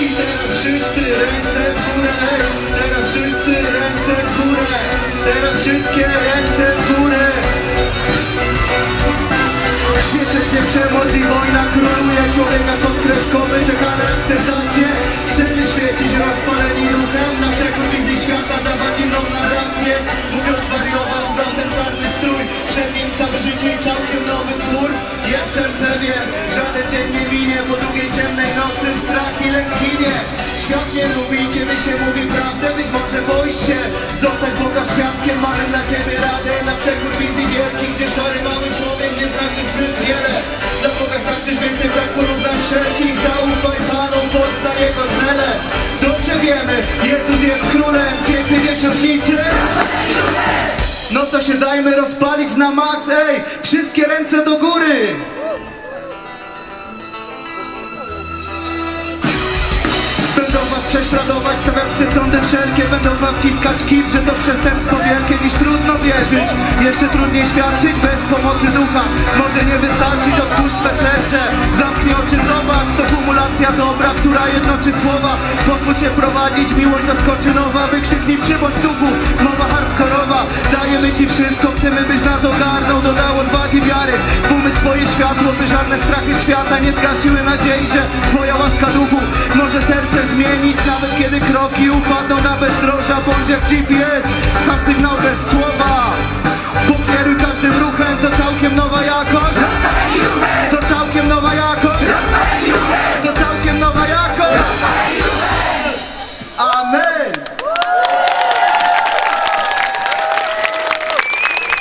I teraz wszyscy ręce w górę, teraz wszyscy ręce w górę, teraz wszystkie ręce w górę. W świecie, gdzie przemoc i wojna króluje Człowieka kod kreskowy czeka na akceptację. Chcemy świecić rozpaleni duchem Na przekór wizji świata dawać inną narrację. Mówią zwariował, brał ten czarny strój Przed nim całe życie całkiem nowy twór. Jestem pewien, żaden dzień nie minie Po długiej ciemnej nocy Świat nie lubi, kiedy się mówi prawdę Być może boisz się. Zostać Boga świadkiem Mamy dla ciebie radę. Na przekór wizji wielkich Gdzie szary mały człowiek nie znaczy zbyt wiele. Dla Boga znaczysz więcej, brak porównań wszelkich. Zaufaj Panu, poznaj Jego cele. Dobrze wiemy, Jezus jest królem Dzień 50 No to się dajmy rozpalić na max, ej. Wszystkie ręce do góry prześladować, stawiać przesądy wszelkie Będą wam wciskać kit, że to przestępstwo wielkie Dziś trudno wierzyć, jeszcze trudniej świadczyć Bez pomocy ducha. Może nie wystarczyć Otwórz swe serce, zamknij oczy, zobacz To kumulacja dobra, która jednoczy słowa. Pozwól się prowadzić, miłość zaskoczy nowa. Wykrzyknij przybądź duchu, mowa hardkorowa. Dajemy ci wszystko, chcemy byś nas ogarnął. Dodał odwagi światło By żadne strachy świata nie zgasiły nadziei Że twoja łaska duchu może serce zmienić Nawet kiedy kroki upadną na bezdroża Bądź jak GPS,